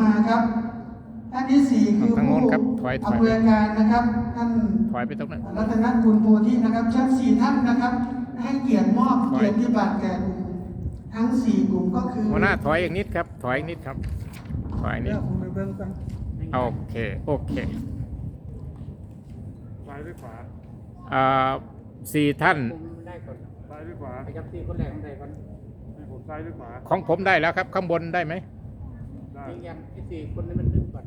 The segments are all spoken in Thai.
มาครับท่านที่สี่คือทางโน้ผู้นครับถอยถอยอำนวยการนะครับท่านถอยไปตรงนั้นรัตนกุลโพธินะครับเชิญสี่ท่านนะครับ ให้เกียรติมอบถอยเกียรติบัตรแก่กลุ่มทั้งสี่กลุ่มก็คือหัวหน้าถอยอีกนิดครับ ถอยอีกนิดครับ ถอยอีกนิดเดี๋ยวผมไปเบิ่งกันโอเคโอเคซ้ายหรือขวาอ่าสี่ท่านได้ก่อนซ้ายหรือขวาไปจับที่คนแรกคนใดคนให้ผมซ้ายหรือขวาของผมได้แล้วครับ ข้างบนได้ไหมได้ ยิงยันที่สี่คนนี้มันดึงก่อน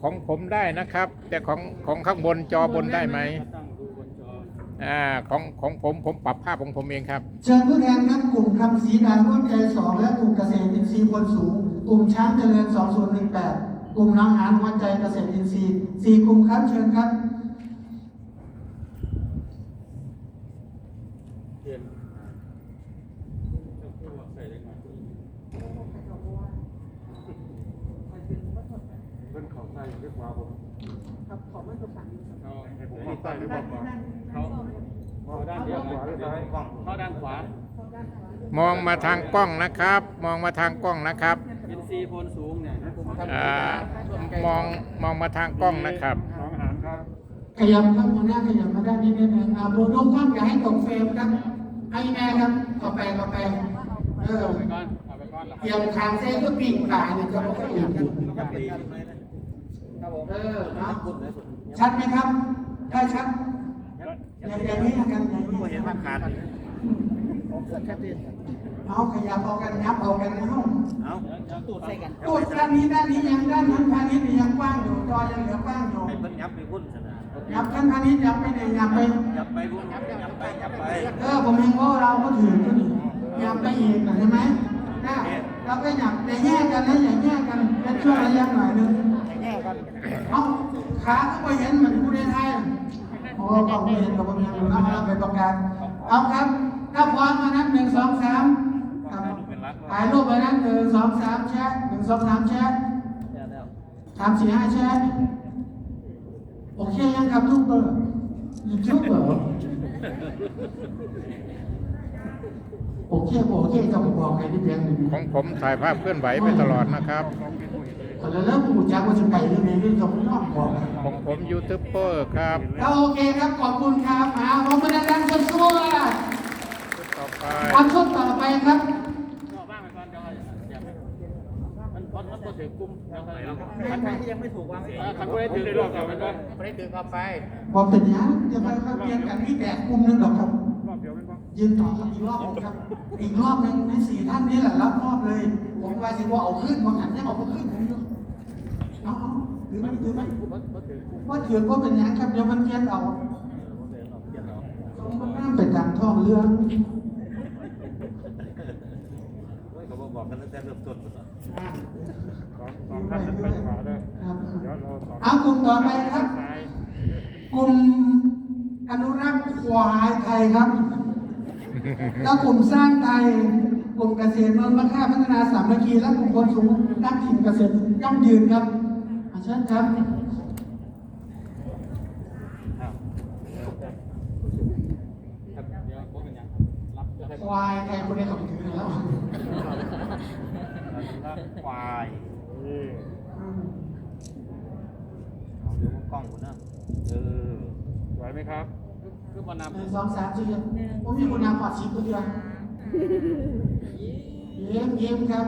ของผมได้นะครับ แต่ของของข้างบนจอบนได้ไหมตั้งดูบนจออ่าของของผมผมปรับภาพของผมเองครับเชิญผู้แทนครับกลุ่มคำศรีดาร่วมใจสองและกลุ่มเกษตรอินทรีย์พลสูง กลุ่มช้างเจริญ 2018 กลุ่มน้องหานหัวใจเกษตรอินทรีย์สี่กลุ่มครับเชิญครับ เทียน เพื่อนเขาซ้ายหรือขวาผมเขาให้ผมเข้าซ้ายหรือขวาเขาเขาด้านเดียวขวาหรือซ้ายเขาด้านขวามองมาทางกล้องนะครับ มองมาทางกล้องนะครับอินซีโพนสูงเนี่ยมองมองมาทางกล้องนะครับขยับครับหัวหน้าขยับมาด้านนี้นิดนึงอ่าโบนุ่มครับอย่าให้ตกเฟรมครับให้แม่ครับเข้าไปเข้าไปเออไปเออเตรียมคางเส้นก็ปีกปลาเนี่ยจะไม่ ค่อยอยู่ครับผมเออเนาะชัดไหมครับถ้าชัดอย่าอย่านี้กันอย่านี้เห็นว่าขาดเอาขยับเอากันยับเอากันนะเฮาเอาตูดใส่กันตูดด้านนี้ด้านนี้ยังด้านนั้นพาณิชย์ยังกว้างอยู่จอยังเหลือกว้างอยู่เพิ่นยับไปพุ่นสนะยับท่านพาณิชย์ยับไปไหนยับไปยับไปพุ่นยับยับไปยับไปเออผมเองว่าเราก็ถือก็ดียับไปอีกนะใช่ไหมนะเราก็ยับอย่าแยกกันนะอย่าแยกกันเป็นช่วงระยะหน่อยนึง เอาขาก็ไปเห็นเหมือนผู้ได้ไทยโอ้ก็ไม่เห็นกับผมยังอยู่นะเราไปประกาศเอาครับ ถ้าพร้อมมานับหนึ่งสองสามถ่ายรูปไปนับหนึ่งสองสามแชทหนึ่งสองสามแชทสามสี่ห้าแชทโอเคยังครับทุกเบอร์ยูทูบเบอร์โอเคโอเคจะผมบอกให้ที่เพียงหนึ่งของผมถ่ายภาพเคลื่อนไหวไปตลอดนะครับ คนละเริ่มหูจักว่าจะไปเรื่องนี้เรื่องจะไม่ต้องบอกของผมยูทูบเบอร์ครับก็โอเคครับขอบคุณครับมาผมเป็นอาจารย์คนสู้อะต่อไปเอาชุดต่อไปครับบ้างไปก่อนเดี๋ยวเดี๋ยวมันมันมันก็ถือกลุ่มมันใครที่ยังไม่ถูกวางคันก็ได้ถือรอบกับมันก็ไม่ได้ถือเข้าไปบอกเป็นยังจะไปเข้าเรียนกันที่แดกกลุ่มหนึงหรอกครับ รอบเดียวเป็นปะยืนต่อครับอีกรอบหนึ่งครับ อีกรอบหนึ่งในสี่ท่านนี้แหละรับมอบเลย ผมว่าสิว่าเอาขึ้นบางหันยังเอาไปขึ้นผมอยู่เอาเอาถือไหมถือไหมว่าถือก็เป็นยังครับเดี๋ยวมันเพี้ยนเอามันน่าเป็นการท่องเรื่องเขาบอกกันตั้งแต่เริ่มต้นสองท่านนั้นไปขวาเลยเดี๋ยวเราสองเอากลุ่มต่อไปครับกลุ่ม อนุรักษ์ควายไทยครับแล้วกลุ่มสร้างไทยกลุ่มเกษตรนนท์มะค่าพัฒนาสามัคคีและกลุ่มคนสูงนักถิ่นเกษตรยั่งยืนครับอาเชิญครับควายไทยคนนี้เขาถือแล้วควายนี่เอาเดี๋ยวกล้องคุณนะเออไหวไหมครับ คือมันนำหนึ่งสองสามสี่ผมมีคุณนำปอดชิปตัวเดียวเยี่ยมเยี่ยมครับ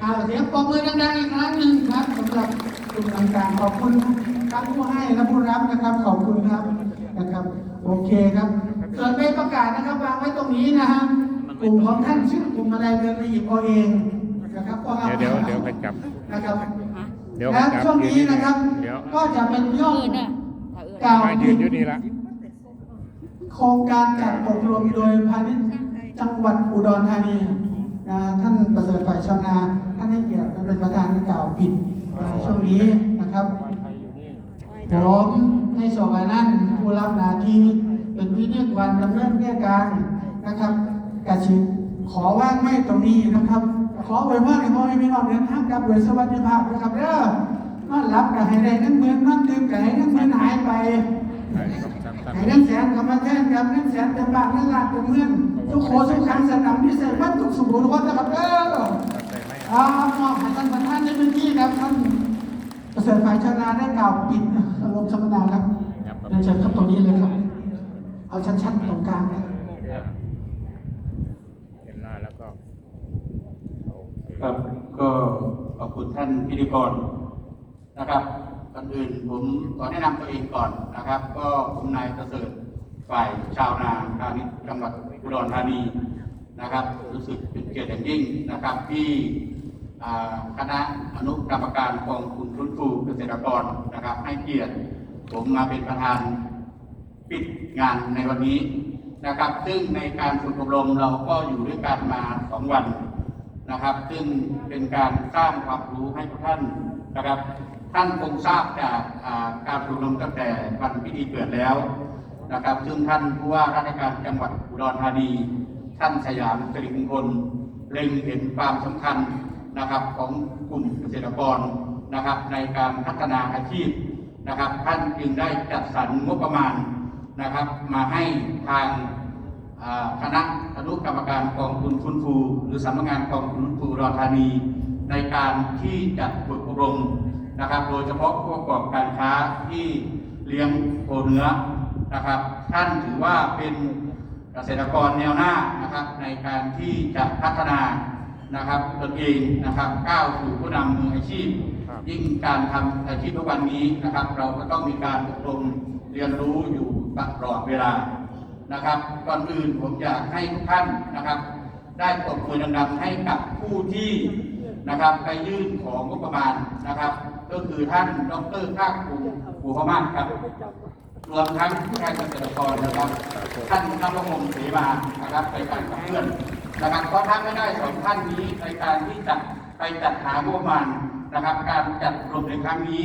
เอาเสียงปรบมือดังๆอีกครั้งหนึ่งครับสำหรับกลุ่มต่างๆขอบคุณทั้งผู้ให้และผู้รับนะครับขอบคุณครับนะครับ โอเคครับส่วนใบประกาศนะครับวางไว้ตรงนี้นะฮะกลุ่มของท่านชื่อกลุ่มอะไรเดินไปหยิบเอาเองนะครับก็อาเดี๋ยวเดี๋ยวเดี๋ยวไปจับนะครับเดี๋ยวและจับช่วงนี้นะครับเดี๋ยวก็จะเป็นย่องกล่าวมายืนอยู่นี่ละ โครงการจัดอบรมโดยพาณิชย์จังหวัดอุดรธานีนะท่านประเสริฐฝ่ายชาวนาท่านให้เกียรติเป็นประธานกล่าวปิดช่วงนี้นะครับไทยอยู่นี่ผมในส่วนนั้นผู้รับหน้าที่เป็นวิทยากรดำเนินเรื่องการนะครับกระชิขอว่างไม่ตรงนี้นะครับ ขอไว้ว่าในพ่อให้พี่น้องเดินทางกับโดยสวัสดิภาพนะครับเด้อนอนรับกับให้ได้เงินหมื่นนอนตื่นกับให้เงินหมื่นหายไป ให้เงินแสนกลับมาแทนกับเงินแสนเต็มบาทเงินล้านเต็มเงินทุกโคทุกครั้งสนามที่ใส่วัตถุกสมบูรณ์วัดนะครับเด้อใส่ไหมอ่ามอบให้ท่านประธานได้เป็นายชนาได้กล่าวปิดอารมณ์สมมนาครับครับเดี๋ยวเชิญครับตรงนี้เลยครับ เอาชัดๆตรงกลางนะคครับก็ขอบคุณท่านพิธีกรนะครับ ก่อนอื่นผมขอแนะนำตัวเองก่อนนะครับ ก็ผมนายประเสริฐฝ่ายชาวนาพาณิชย์จังหวัดอุดรธานีนะครับ รู้สึกเป็นเกียรติอย่างยิ่งนะครับที่คณะอนุกรรมการกองทุนฟื้นฟูเกษตรกรนะครับ ให้เกียรติผมมาเป็นประธานปิดงานในวันนี้นะครับ ซึ่งในการฝึกอบรมเราก็อยู่ด้วยกันมาสองวันนะครับ ซึ่งเป็นการสร้างความรู้ให้ทุกท่านนะครับ ท่านคงทราบจากการฝึกอบรมตั้งแต่วันพิธีเกิดแล้วนะครับ ซึ่งท่านผู้ว่าราชการจังหวัดอุดรธานี ท่านสยามสิริมงคลเล็งเห็นความสำคัญนะครับของกลุ่มเกษตรกรนะครับในการพัฒนาอาชีพนะครับ ท่านจึงได้จัดสรรงบประมาณนะครับ มาให้ทางคณะอนุกรรมการกองทุนฟื้นฟู หรือสำนักงานกองทุนฟื้นฟูอุดรธานี ในการที่จะฝึกอบรม นะครับ โดยเฉพาะผู้ประกอบการค้าที่เลี้ยงโคเนื้อนะครับ ท่านถือว่าเป็นเกษตรกรแนวหน้านะครับในการที่จะพัฒนานะครับตนเองนะครับก้าวสู่ผู้นำมืออาชีพครับยิ่งการทำอาชีพทุกวันนี้นะครับ เราก็ต้องมีการอบรมเรียนรู้อยู่ตลอดเวลานะครับก่อนอื่นผมอยากให้ทุกท่านนะครับ ได้ตบมือดังๆให้กับผู้ที่นะครับไปยื่นของงบประมาณนะครับ ก็คือท่านดรภาคภูมิภูพมาศครับ รวมทั้งผู้แทนเกษตรกรนะครับ ท่านนภพงศ์เสมานะครับไปกันกับเพื่อนนะครับเพราะท่านไม่ได้สองท่านนี้ในการที่จะไปจัดหางบประมาณนะครับ การจัดอบรมในครั้งนี้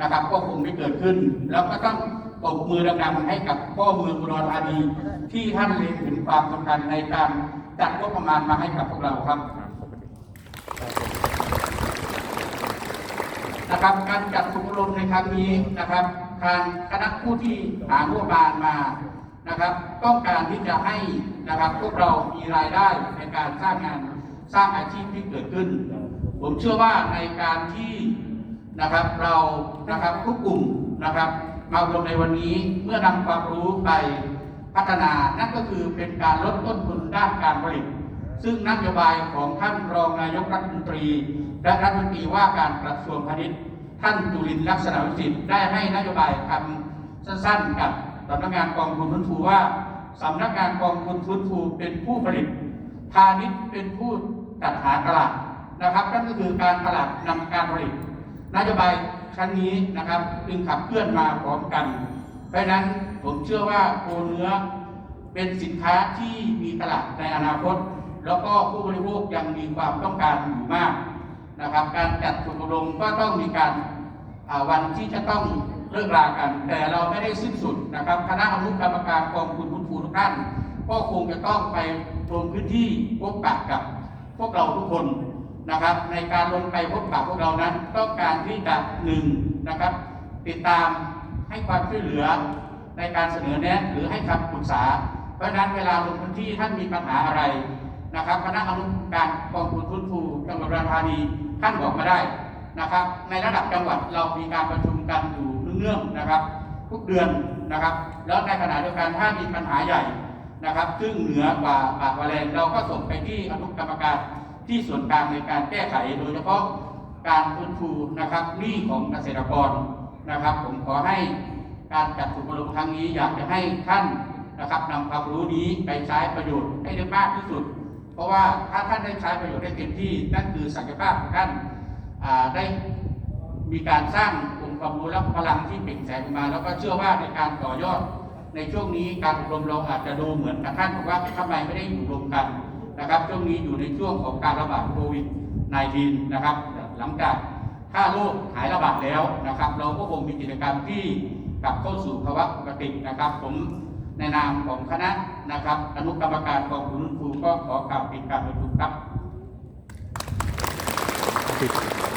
นะครับ ก็คงไม่เกิดขึ้น แล้วก็ต้องตบมือดังๆให้กับพ่อเมืองอุรธานีที่ท่านเล็งถึงความสำคัญในการจัดงบประมาณมาให้กับพวกเราครับ นะครับ การจัดฝึกอบรมในครั้งนี้นะครับ ทางคณะผู้ที่หางบประมาณมานะครับ ต้องการที่จะให้นะครับพวกเรามีรายได้ในการสร้างงานสร้างอาชีพที่เกิดขึ้น ผมเชื่อว่าในการที่นะครับเรานะครับทุกกลุ่มนะครับมาอบรมในวันนี้เมื่อนำความรู้ไปพัฒนานั่นก็คือเป็นการลดต้นทุนด้านการผลิต ซึ่งนโยบายของท่านรองนายกรัฐมนตรีและรัฐมนตรีว่าการกระทรวงพาณิชย์ท่านจุลินทร์ลักษณะวิสิทธิ์ได้ให้นโยบายคำสั้นๆกับสำนักงานกองทุนฟื้นฟูว่าสำนักงานกองทุนฟื้นฟูเป็นผู้ผลิต พาณิชย์เป็นผู้จัดหาตลาดนะครับนั่นก็คือการตลาดนำการผลิตนโยบายครั้งนี้นะครับจึงขับเคลื่อนมาพร้อมกัน เพราะฉะนั้นผมเชื่อว่าโคเนื้อเป็นสินค้าที่มีตลาดในอนาคต แล้วก็ผู้บริโภคยังมีความต้องการอยู่มากนะครับ การจัดฝึกอบรมก็ต้องมีการวันที่จะต้องเลิกรากัน แต่เราไม่ได้สิ้นสุดนะครับ คณะอนุกรรมการกองทุนคุณครูทุกท่านก็คงจะต้องไปลงพื้นที่พบปะกับพวกเราทุกคนนะครับ ในการลงไปพบปะพวกเรานั้น ต้องการที่จะหนึ่งนะครับ ติดตามให้ความช่วยเหลือในการเสนอแนะหรือให้คำปรึกษา เพราะนั้นเวลาลงพื้นที่ท่านมีปัญหาอะไร นะครับ คณะอนุการกองทุนฟื้นฟูจังหวัดอุดรธานีท่านบอกมาได้นะครับ ในระดับจังหวัดเรามีการประชุมกันอยู่เนื่องๆนะครับ ทุกเดือนนะครับ แล้วในขณะเดียวกันถ้ามีปัญหาใหญ่นะครับ ซึ่งเหนือกว่าปากวาแรงเราก็ส่งไปที่อนุกรรมการที่ส่วนกลางในการแก้ไขโดยเฉพาะการฟื้นฟูนะครับหนี้ของเกษตรกรนะครับ ผมขอให้การจัดฝึกอบรมครั้งนี้อยากจะให้ท่านนะครับนำความรู้นี้ไปใช้ประโยชน์ให้ได้มากที่สุด เพราะว่าถ้าท่านได้ใช้ประโยชน์ได้เต็มที่นั่นคือศักยภาพของท่านได้มีการสร้างองค์ความรู้และพลังที่เปล่งแสงมา แล้วก็เชื่อว่าในการต่อยอดในช่วงนี้การอบรมเราอาจจะดูเหมือนกับท่านบอกว่าทำไมไม่ได้อยู่รวมกันนะครับช่วงนี้อยู่ในช่วงของการระบาดโควิด -19 นะครับ หลังจากถ้าโรคหายระบาดแล้วนะครับ เราก็คงมีกิจกรรมที่กลับเข้าสู่ภาวะปกตินะครับ ผม ในนามของคณะนะครับอนุกรรมการกองทุนฟื้นฟูก็ขอกล่าวปิดการประชุมครับปิด